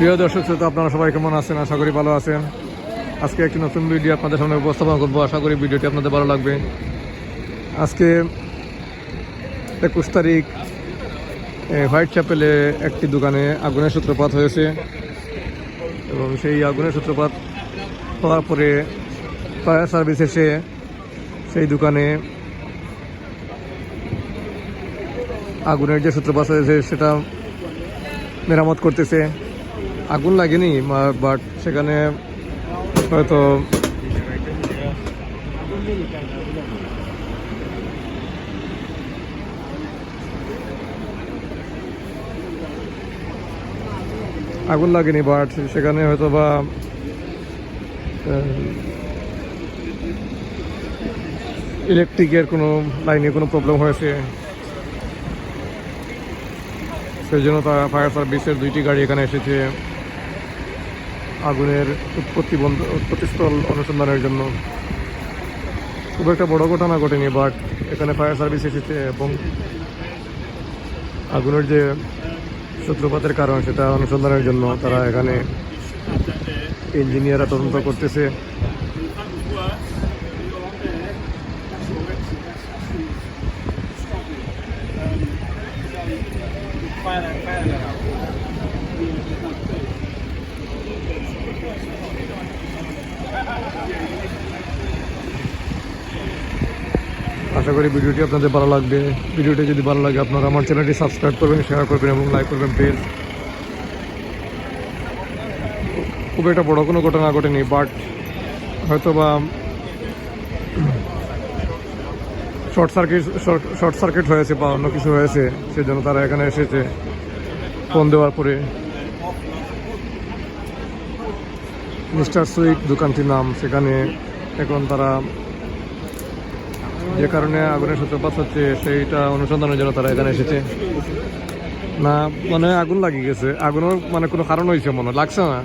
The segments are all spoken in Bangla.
প্রিয় দর্শক শ্রোতা, আপনারা সবাই কেমন আছেন? আশা করি ভালো আছেন। আজকে একটি নতুন ভিডিও আপনাদের সামনে উপস্থাপন করব। আশা করি ভিডিওটি আপনাদের ভালো লাগবে। আজকে একুশ তারিখ হোয়াইট চ্যাপেলে একটি দোকানে আগুনের সূত্রপাত হয়েছে এবং সেই আগুনের সূত্রপাত হওয়ার পরে ফায়ার সার্ভিস এসে সেই দোকানে আগুনের যে সূত্রপাত হয়েছে, সেটা মেরামত করতেছে। আগুন লাগেনি বাট সেখানে হয়তো আগুন লাগেনি বাট সেখানে হয়তো বা ইলেকট্রিকের কোনো লাইনে কোনো প্রবলেম হয়েছে। সেই জন্য তারা ফায়ার সার্ভিসের দুইটি গাড়ি এখানে এসেছে। আগুনের উৎপত্তি বন্ধ উৎপত্তিস্থল অনুসন্ধানের জন্য। খুব একটা বড় ঘটনা ঘটেনি বাট এখানে ফায়ার সার্ভিস এসেছে এবং আগুনের যে সূত্রপাতের কারণ সেটা অনুসন্ধানের জন্য তারা এখানে ইঞ্জিনিয়াররা তদন্ত করতেছে। আশা করি ভিডিওটি আপনাদের ভালো লাগবে। ভিডিওটি যদি ভালো লাগে, আপনারা আমার চ্যানেলটি সাবস্ক্রাইব করবেন শেয়ার করবেন এবং লাইক করবেন প্লিজ খুব একটা বড় কোনো ঘটনা ঘটেনি বাট হয়তো বা শর্ট সার্কিট শর্ট সার্কিট হয়েছে বা অন্য কিছু হয়েছে, সেজন্য তারা এখানে এসেছে ফোন দেওয়ার পরে। মিস্টার সুইট দোকানটির নাম, সেখানে এখন তারা যে কারণে আগুনের সূত্রপাত হচ্ছে, সেইটা অনুসন্ধানের জন্য তারা এখানে এসেছে। না মানে আগুন লাগিয়ে গেছে। আগুনের মানে কোনো কারণ হয়েছে মনে লাগছে না।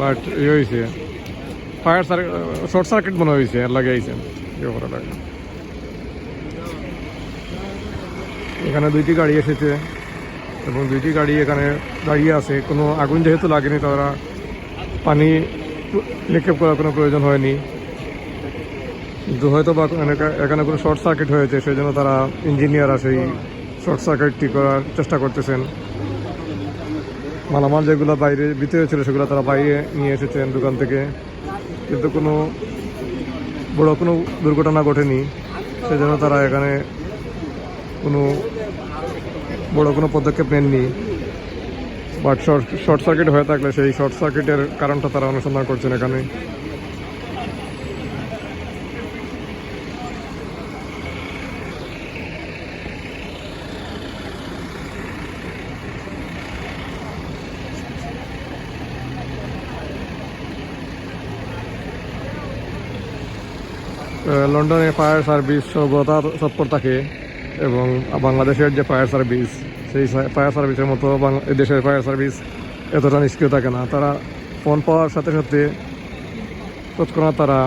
বাট ইয়ে হয়েছে ফায়ার সার্কিট শর্ট সার্কিট মনে হয়েছে আর লাগে? এখানে দুইটি গাড়ি এসেছে এবং দুইটি গাড়ি এখানে দাঁড়িয়ে আছে। কোনো আগুন যেহেতু লাগেনি, তারা পানি নিক্ষেপ করার কোনো প্রয়োজন হয়নি। হয়তো বা এখানে- কোনো শর্ট সার্কিট হয়েছে সেই জন্য তারা ইঞ্জিনিয়ার ইঞ্জিনিয়াররা সেই শর্ট সার্কিটটি করার চেষ্টা করতেছেন। মালামাল যেগুলো বাইরে ভিতরে ছিল সেগুলো তারা বাইরে নিয়ে এসেছেন দোকান থেকে। কিন্তু কোনো বড় কোনো দুর্ঘটনা ঘটেনি, সেজন্য তারা এখানে কোনো বড় কোনো পদক্ষেপ নেননি। বাট শর্ট শর্ট সার্কিট হয়ে থাকলে সেই শর্ট সার্কিটের কারণটা তারা অনুসন্ধান করছেন এখানে। লন্ডনে ফায়ার সার্ভিস সর্বদা তৎপর থাকে এবং বাংলাদেশের যে ফায়ার সার্ভিস, সেই ফায়ার সার্ভিসের মতো দেশের ফায়ার সার্ভিস এতটা নিষ্ক্রিয় থাকে না। তারা ফোন পাওয়ার সাথে সাথে তৎক্ষণাৎ তারা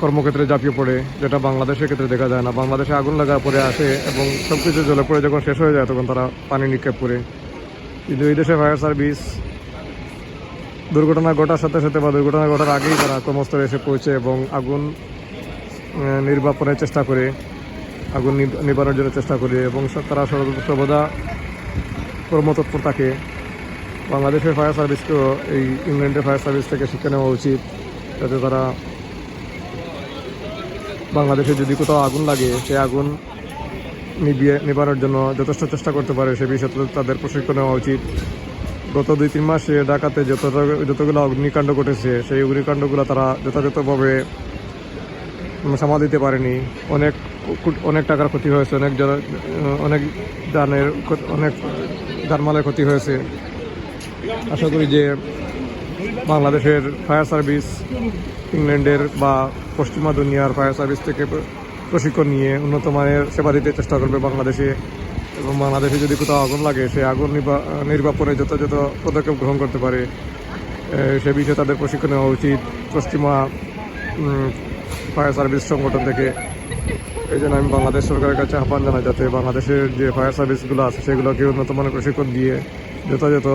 কর্মক্ষেত্রে ঝাঁপিয়ে পড়ে, যেটা বাংলাদেশের ক্ষেত্রে দেখা যায় না। বাংলাদেশে আগুন লাগার পরে আসে এবং সব কিছু জলে পড়ে যখন শেষ হয়ে যায়, তখন তারা পানি নিক্ষেপ করে। কিন্তু এই দেশে ফায়ার সার্ভিস দুর্ঘটনা ঘটার সাথে সাথে বা দুর্ঘটনা ঘটার আগেই তারা কর্মস্থলে এসে পৌঁছে এবং আগুন নির্বাপনের চেষ্টা করে, আগুন নিব- নিবারণের জন্য চেষ্টা করে এবং তারা সর্ব- সর্বদা কর্মতৎপর থাকে বাংলাদেশের ফায়ার সার্ভিসকেও এই ইংল্যান্ডের ফায়ার সার্ভিস থেকে শিক্ষা নেওয়া উচিত যাতে তারা বাংলাদেশে যদি কোথাও আগুন লাগে, সে আগুন নিবিয়ে নিবানোর জন্য যথেষ্ট চেষ্টা করতে পারে, সে বিষয়ে তাদের প্রশিক্ষণ নেওয়া উচিত। গত দুই, তিন মাসে ঢাকাতে যত যতগুলো অগ্নিকাণ্ড ঘটেছে, সেই অগ্নিকাণ্ডগুলো তারা যথাযথভাবে সামাল দিতে পারেনি। অনেক অনেক টাকার ক্ষতি হয়েছে, অনেক অনেক ক্ষত- অনেক জানমালের ক্ষতি হয়েছে। আশা করি যে বাংলাদেশের ফায়ার সার্ভিস, ইংল্যান্ডের বা পশ্চিমা দুনিয়ার ফায়ার সার্ভিস থেকে প্রশিক্ষণ নিয়ে উন্নত মানের সেবা দিতে চেষ্টা করবে বাংলাদেশে। এবং বাংলাদেশে যদি কোথাও আগুন লাগে, সে আগুন নির্বাপনে যথাযথ পদক্ষেপ গ্রহণ করতে পারে সে বিষয়ে তাদের প্রশিক্ষণ নেওয়া উচিত। পশ্চিমা ফায়ার সার্ভিস সংগঠন থেকে। এই জন্য আমি বাংলাদেশ সরকারের কাছে আহ্বান জানাই যাতে বাংলাদেশের যে ফায়ার সার্ভিসগুলো আছে সেগুলোকে উন্নত মানের প্রশিক্ষণ দিয়ে যথাযথ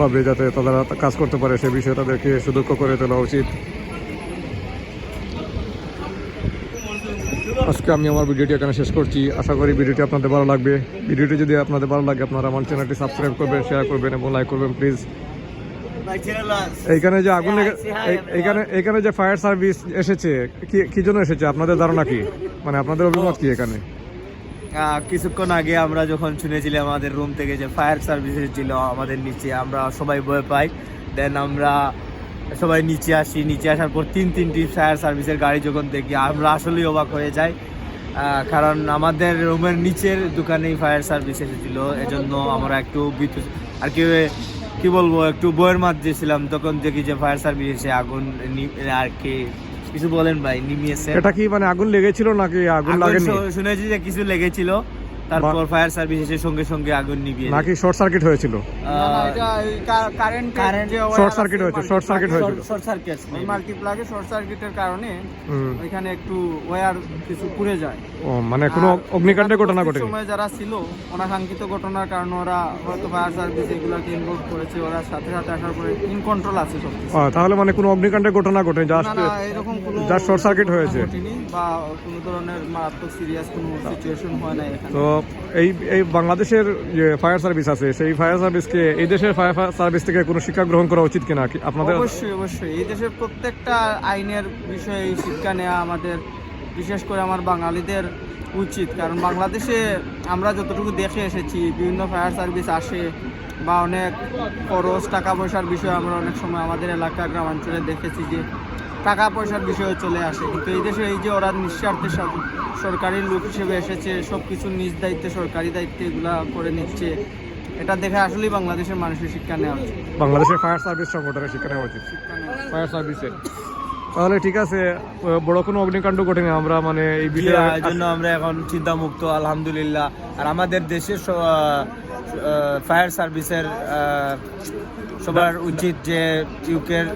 ভাবে যাতে তারা কাজ করতে পারে, সে বিষয়ে তাদেরকে সুদক্ষ করে তোলা উচিত। আজকে আমি আমার ভিডিওটি এখানে শেষ করছি। আশা করি ভিডিওটি আপনাদের ভালো লাগবে। ভিডিওটি যদি আপনাদের ভালো লাগে, আপনারা আমার চ্যানেলটি সাবস্ক্রাইব করবেন, শেয়ার করবেন এবং লাইক করবেন, প্লিজ। এইখানে যে আগুন এইখানে এখানে যে ফায়ার সার্ভিস এসেছে কি কি জন্য এসেছে? আপনাদের ধারণা কি? মানে আপনাদের অভিমত কি এখানে? কিছুক্ষণ আগে আমরা যখন শুনেছিলাম আমাদের রুম থেকে যে ফায়ার সার্ভিস ছিল আমাদের নিচে আমরা সবাই ভয় পাই। দেন আমরা সবাই নিচে আসি। নিচে আসার পর তিন তিনটি ফায়ার সার্ভিসের গাড়ি যখন দেখি আমরা আসলেই অবাক হয়ে যাই। কারণ আমাদের রুমের নিচের দোকানেই ফায়ার সার্ভিস এসেছিল। এজন্য আমরা একটু বিদ্যুৎ আর কি কি বলব একটু বইয়ের মাঝে ছিলাম তখন দেখি যে ফায়ার সার্ভিস এসে আগুন আর কি কিছু বলেন ভাই নিমিয়েছে। এটা কি মানে আগুন লেগেছিল নাকি আগুন আগুন লাগেনি? শুনেছি যে কিছু লেগেছিল তারপর ফায়ার সার্ভিস এসে সঙ্গে সঙ্গে আগুন নিভিয়ে নাকি শর্ট সার্কিট হয়েছিল? কারেন্ট শর্ট সার্কিট হয়েছে শর্ট সার্কিট হয়েছিল। শর্ট সার্কিট মাল্টিপ্লাগে শর্ট সার্কিটের কারণে ওইখানে একটু ওয়্যার কিছু পুড়ে যায়। ও মানে কোনো অগ্নিকাণ্ডের ঘটনা ঘটেনি? সময় যারা ছিল অনাকাঙ্ক্ষিত ঘটনার কারণে ওরা হয়তো ফায়ার সার্ভিস এগুলোকে ইনভলভ করেছে ওরা সাথে সাথে আসার পরে ইন কন্ট্রোল আছে সব তাহলে মানে কোনো অগ্নিকাণ্ডের ঘটনা ঘটে না জাস্ট না এরকম কোনো just short circuit হয়েছে। বা কোনো ধরনের মারাত্মক সিরিয়াস কোনো সিচুয়েশন হয় না এখানে। তো এই এই বাংলাদেশের যে ফায়ার সার্ভিস আছে, সেই ফায়ার সার্ভিসকে এই দেশের ফায়ার সার্ভিস থেকে কোনো শিক্ষা গ্রহণ করা উচিত কিনা আপনাদের? অবশ্যই অবশ্যই। এই দেশের প্রত্যেকটা আইনের বিষয়ে শিক্ষা নেওয়া আমাদের, বিশেষ করে আমার বাঙালিদের উচিত। কারণ বাংলাদেশে আমরা যতটুকু দেখে এসেছি, বিভিন্ন ফায়ার সার্ভিস আসে বা অনেক খরচ, টাকা পয়সার বিষয়ে আমরা অনেক সময় আমাদের এলাকা, গ্রামাঞ্চলে দেখেছি যে টাকা পয়সার বিষয়ে চলে আসে। কিন্তু এই দেশে এই যে ওরা নিঃস্বার্থে সব- সরকারি লোক হিসেবে এসেছে সব কিছু নিজ দায়িত্বে সরকারি দায়িত্বে এগুলা করে নিচ্ছে। এটা দেখে আসলেই বাংলাদেশের মানুষের শিক্ষা নেওয়া উচিত। বাংলাদেশের ফায়ার সার্ভিস সংগঠনের শিক্ষা নেওয়া উচিত। ফায়ার সার্ভিসের তাহলে ঠিক আছে বড় কোনো অগ্নিকাণ্ড ঘটেনি আমরা মানে এই বিষয়ে এই জন্য আমরা এখন চিন্তা মুক্ত আলহামদুলিল্লাহ। আর আমাদের দেশের ফায়ার সার্ভিসের সবার উচিত যে ইউকের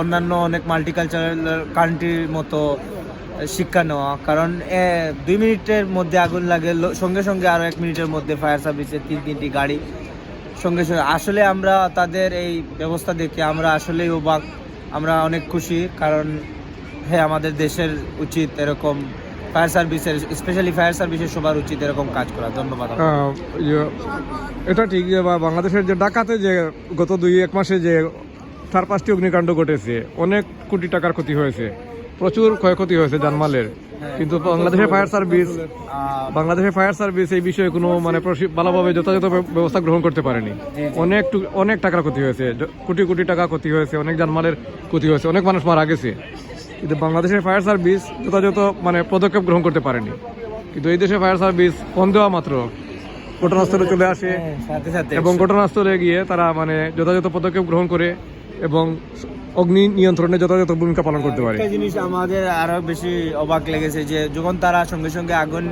অন্যান্য অনেক মাল্টিকালচারাল কান্ট্রির মতো শিক্ষা নেওয়া। কারণ দুই মিনিটের মধ্যে আগুন লাগে সঙ্গে সঙ্গে আরও এক মিনিটের মধ্যে ফায়ার সার্ভিসের তিন, তিনটি গাড়ি, সঙ্গে সঙ্গে। আসলে আমরা তাদের এই ব্যবস্থা দেখে আমরা আসলেই অবাক, আমরা অনেক খুশি, কারণ হ্যাঁ আমাদের দেশের উচিত এরকম ফায়ার সার্ভিসের স্পেশালি ফায়ার সার্ভিসের সবার উচিত এরকম কাজ করা। ধন্যবাদ ইয়ে, এটা ঠিক যে বাংলাদেশের যে ডাকাতে যে গত দুই এক মাসে যে চার পাঁচটি অগ্নিকাণ্ড ঘটেছে অনেক কোটি টাকার ক্ষতি হয়েছে। প্রচুর ক্ষয়ক্ষতি হয়েছে জানমালের। কিন্তু বাংলাদেশের ফায়ার সার্ভিস বাংলাদেশের ফায়ার সার্ভিস এই বিষয়ে কোনো মানে ভালোভাবে যথাযথ ব্যবস্থা গ্রহণ করতে পারেনি। অনেক অনেক টাকার ক্ষতি হয়েছে। কোটি কোটি টাকা ক্ষতি হয়েছে অনেক জানমালের ক্ষতি হয়েছে অনেক মানুষ মারা গেছে। কিন্তু বাংলাদেশের ফায়ার সার্ভিস যথাযথ মানে পদক্ষেপ গ্রহণ করতে পারেনি। কিন্তু এই দেশের ফায়ার সার্ভিস ফোন দেওয়া মাত্র। ঘটনাস্থলে চলে আসে হ্যাঁ, এবং ঘটনাস্থলে গিয়ে তারা মানে যথাযথ পদক্ষেপ গ্রহণ করে এবং অগ্নি নিয়ন্ত্রণে যথাযথ ভূমিকা পালন করতে পারে। একটা জিনিস আমাদের আরও বেশি অবাক লেগেছে যে যখন তারা সঙ্গে সঙ্গে আগুন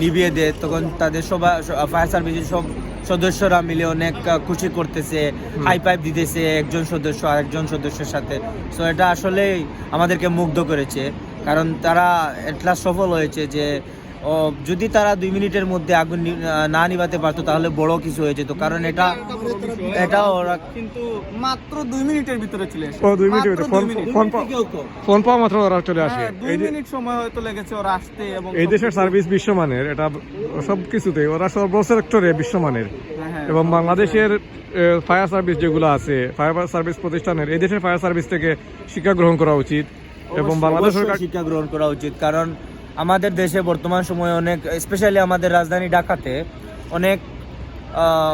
নিভিয়ে দেয় তখন তাদের সবাই ফায়ার সার্ভিসের সব সদস্যরা মিলে অনেক খুশি করতেছে হাই পাইপ দিতেছে একজন সদস্য আরেকজন সদস্যের সাথে। সো এটা আসলেই আমাদেরকে মুগ্ধ করেছে। কারণ তারা এটলা সফল হয়েছে যে যদি তারা দুই মিনিটের মধ্যে আগুন না নিভাতে পারতো তাহলে বড় কিছু হয়ে যেত কারণ এটা এটা ওরা কিন্তু মাত্র দুই মিনিটের ভিতরে চলে এসেছে ও দুই মিনিটের ভিতরে। Phone minute. ফোন ফোন পাওয়া মাত্র ওরা চলে আসে। হ্যাঁ, দুই মিনিট সময় হয়তো লেগেছে ওরা আসতে এবং এই দেশের সার্ভিস বিশ্বমানের এটা সব কিছুতে ওরা সর্ব সেক্টরে বিশ্বমানের। হ্যাঁ, হ্যাঁ, এবং বাংলাদেশের ফায়ার সার্ভিস যেগুলো আছে ফায়ার সার্ভিস প্রতিষ্ঠানের এই দেশের ফায়ার সার্ভিস থেকে শিক্ষা গ্রহণ করা উচিত। এবং বাংলাদেশ সরকার শিক্ষা গ্রহণ করা উচিত কারণ আমাদের দেশে বর্তমান সময়ে অনেক স্পেশালি আমাদের রাজধানী ঢাকাতে অনেক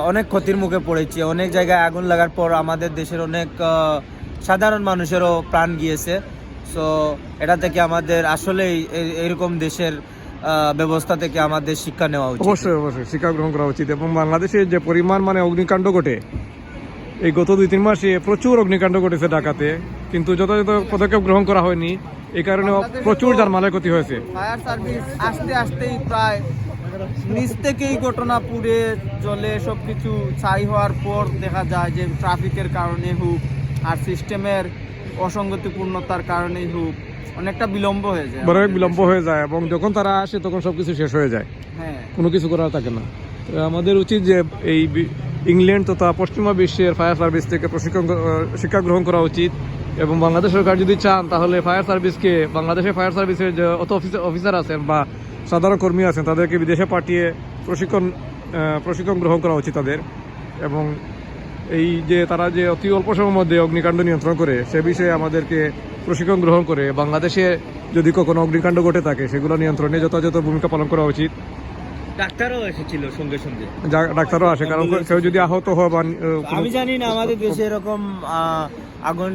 অনেক ক্ষতির মুখে পড়েছে। অনেক জায়গায় আগুন লাগার পর আমাদের দেশের অনেক সাধারণ মানুষেরও প্রাণ গিয়েছে। সো এটা থেকে আমাদের আসলেই এ- এরকম দেশের ব্যবস্থা থেকে আমাদের শিক্ষা নেওয়া উচিত। অবশ্যই অবশ্যই, শিক্ষা গ্রহণ করা উচিত। এবং বাংলাদেশে যে পরিমাণ মানে অগ্নিকাণ্ড ঘটে, এই গত দুই তিন মাসে প্রচুর অগ্নিকাণ্ড ঘটেছে ঢাকাতে। কিন্তু যথাযথ পদক্ষেপ গ্রহণ করা হয়নি। এই কারণে প্রচুর যানমালের ক্ষতি হয়েছে। ফায়ার সার্ভিস আসতে আসতেই প্রায় নিচ থেকেই ঘটনা পুড়ে জলে সব কিছু ছাই হওয়ার পর দেখা যায় যে ট্রাফিকের কারণে হোক আর সিস্টেমের অসঙ্গতিপূর্ণতার কারণেই হোক অনেকটা বিলম্ব হয়ে যায়। বড় বিলম্ব হয়ে যায় এবং যখন তারা আসে তখন সবকিছু শেষ হয়ে যায়। হ্যাঁ। কোনো কিছু করার থাকে না। আমাদের উচিত যে এই ইংল্যান্ড তথা পশ্চিমা বিশ্বের ফায়ার সার্ভিস থেকে প্রশিক্ষণ শিক্ষা গ্রহণ করা উচিত এবং বাংলাদেশ সরকার যদি চান, তাহলে ফায়ার সার্ভিসকে, বাংলাদেশের ফায়ার সার্ভিসের যে অত অফিসার আছেন বা সাধারণ কর্মী আছেন, তাদেরকে বিদেশে পাঠিয়ে প্রশিক্ষণ প্রশিক্ষণ গ্রহণ করা উচিত তাদের। এবং এই যে তারা যে অতি অল্প সময়ের মধ্যে অগ্নিকাণ্ড নিয়ন্ত্রণ করে, সে বিষয়ে আমাদেরকে প্রশিক্ষণ গ্রহণ করে। বাংলাদেশে যদি কখনো অগ্নিকাণ্ড ঘটে থাকে, সেগুলো নিয়ন্ত্রণে যথাযথ ভূমিকা পালন করা উচিত। ডাক্তারও এসেছিল সঙ্গে সঙ্গে। ডাক্তারও আসে কারণ কেউ যদি আহত হয় বা আমি জানি না আমাদের দেশে এরকম আগুন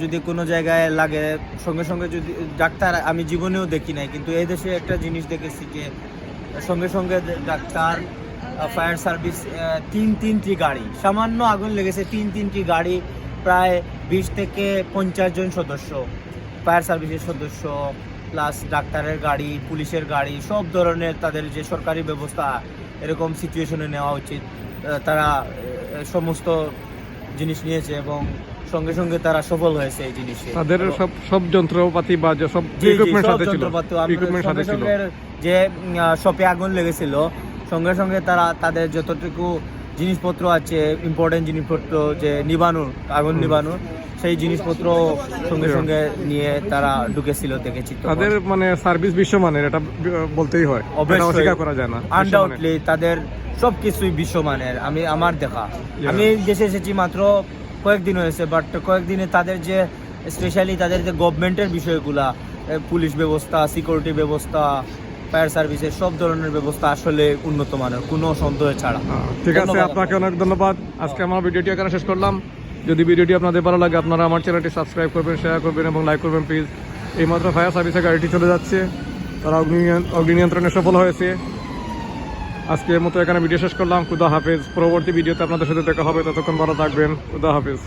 যদি কোনো জায়গায় লাগে সঙ্গে সঙ্গে যদি ডাক্তার আমি জীবনেও দেখি নাই কিন্তু এই দেশে একটা জিনিস দেখেছি যে সঙ্গে সঙ্গে ডাক্তার ফায়ার সার্ভিস তিন তিনটি গাড়ি সামান্য আগুন লেগেছে তিন তিনটি গাড়ি প্রায় বিশ থেকে পঞ্চাশ জন সদস্য ফায়ার সার্ভিসের সদস্য প্লাস ডাক্তারের গাড়ি পুলিশের গাড়ি সব ধরনের তাদের যে সরকারি ব্যবস্থা এরকম সিচুয়েশনে নেওয়া উচিত। তারা সমস্ত জিনিস নিয়েছে এবং সঙ্গে সঙ্গে তারা সফল হয়েছে এই জিনিসে। তাদের সব সব যন্ত্রপাতি বা সব ইকুইপমেন্ট সাথে ইকুইপমেন্ট ছিল। যে শপে আগুন লেগেছিল সঙ্গে সঙ্গে তারা তাদের যতটুকু জিনিসপত্র আছে ইম্পর্টেন্ট জিনিসপত্র যে নিবানোর আগুন নিবানোর সেই জিনিসপত্র সঙ্গে সঙ্গে নিয়ে তারা ঢুকেছিল দেখেছি তাদের মানে সার্ভিস বিশ্বমানের এটা বলতেই হয়। অস্বীকার করা যায় না আনডাউটলি তাদের সবকিছুই বিশ্বমানের। আমি আমার দেখা। আমি দেশে এসেছি মাত্র কয়েকদিন হয়েছে বাট কয়েকদিনে তাদের যে স্পেশালি তাদের যে গভর্নমেন্টের বিষয়গুলা পুলিশ ব্যবস্থা সিকিউরিটি ব্যবস্থা ফায়ার সার্ভিসের সব ধরনের ব্যবস্থা আসলে উন্নত মানের কোনো সন্দেহ ছাড়া। ঠিক আছে আপনাকে অনেক ধন্যবাদ। আজকে আমার ভিডিওটি এখানে শেষ করলাম। যদি ভিডিওটি আপনাদের ভালো লাগে, আপনারা আমার চ্যানেলটি সাবস্ক্রাইব করবেন শেয়ার করবেন এবং লাইক করবেন প্লিজ এইমাত্র ফায়ার সার্ভিসের গাড়িটি চলে যাচ্ছে। তারা অগ্নি অগ্নি নিয়ন্ত্রণে সফল হয়েছে। আজকের মতো এখানে ভিডিও শেষ করলাম। খুদা হাফেজ। পরবর্তী ভিডিওতে আপনাদের সাথে দেখা হবে। ততক্ষণ ভালো থাকবেন। খুদা হাফেজ।